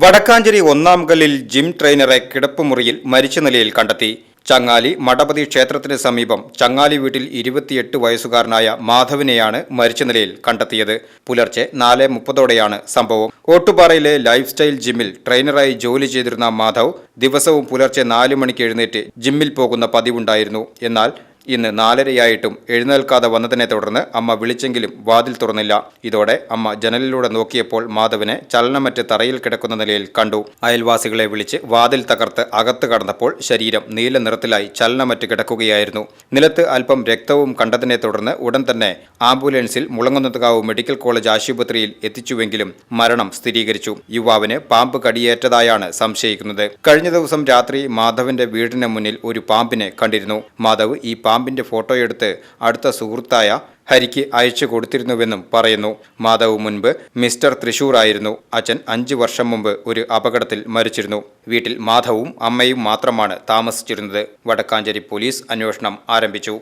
വടക്കാഞ്ചേരി ഒന്നാം കല്ലിൽ ജിം ട്രെയിനറെ കിടപ്പുമുറിയിൽ മരിച്ച നിലയിൽ കണ്ടെത്തി. ചങ്ങാലി മടപതി ക്ഷേത്രത്തിന് സമീപം ചങ്ങാലി വീട്ടിൽ ഇരുപത്തിയെട്ട് വയസ്സുകാരനായ മാധവിനെയാണ് മരിച്ച നിലയിൽ കണ്ടെത്തിയത്. പുലർച്ചെ നാല് മുപ്പതോടെയാണ് സംഭവം. ഓട്ടുപാറയിലെ ലൈഫ് സ്റ്റൈൽ ജിമ്മിൽ ട്രെയിനറായി ജോലി ചെയ്തിരുന്ന മാധവ് ദിവസവും പുലർച്ചെ നാല് മണിക്ക് എഴുന്നേറ്റ് ജിമ്മിൽ പോകുന്ന പതിവുണ്ടായിരുന്നു. എന്നാൽ ഇന്ന് നാലരയായിട്ടും എഴുന്നേൽക്കാതെ വന്നതിനെ തുടർന്ന് അമ്മ വിളിച്ചെങ്കിലും വാതിൽ തുറന്നില്ല. ഇതോടെ അമ്മ ജനലിലൂടെ നോക്കിയപ്പോൾ മാധവനെ ചലനമറ്റ് തറയിൽ കിടക്കുന്ന നിലയിൽ കണ്ടു. അയൽവാസികളെ വിളിച്ച് വാതിൽ തകർത്ത് അകത്ത് കടന്നപ്പോൾ ശരീരം നീല നിറത്തിലായി ചലനമറ്റ് കിടക്കുകയായിരുന്നു. നിലത്ത് അല്പം രക്തവും കണ്ടതിനെ തുടർന്ന് ഉടൻ തന്നെ ആംബുലൻസിൽ മുളങ്ങുന്നതുകാവ് മെഡിക്കൽ കോളേജ് ആശുപത്രിയിൽ എത്തിച്ചുവെങ്കിലും മരണം സ്ഥിരീകരിച്ചു. യുവാവിന് പാമ്പ് കടിയേറ്റതായാണ് സംശയിക്കുന്നത്. കഴിഞ്ഞ ദിവസം രാത്രി മാധവന്റെ വീടിന് മുന്നിൽ ഒരു പാമ്പിനെ കണ്ടിരുന്നു. മാധവ് ഈ പാമ്പിന്റെ ഫോട്ടോയെടുത്ത് അടുത്ത സുഹൃത്തായ ഹരിക്ക് അയച്ചു കൊടുത്തിരുന്നുവെന്നും പറയുന്നു. മാധവ് മുൻപ് മിസ്റ്റർ തൃശൂർ ആയിരുന്നു. അച്ഛൻ അഞ്ചു വർഷം മുമ്പ് ഒരു അപകടത്തിൽ മരിച്ചിരുന്നു. വീട്ടിൽ മാധവും അമ്മയും മാത്രമാണ് താമസിച്ചിരുന്നത്. വടക്കാഞ്ചേരി പോലീസ് അന്വേഷണം ആരംഭിച്ചു.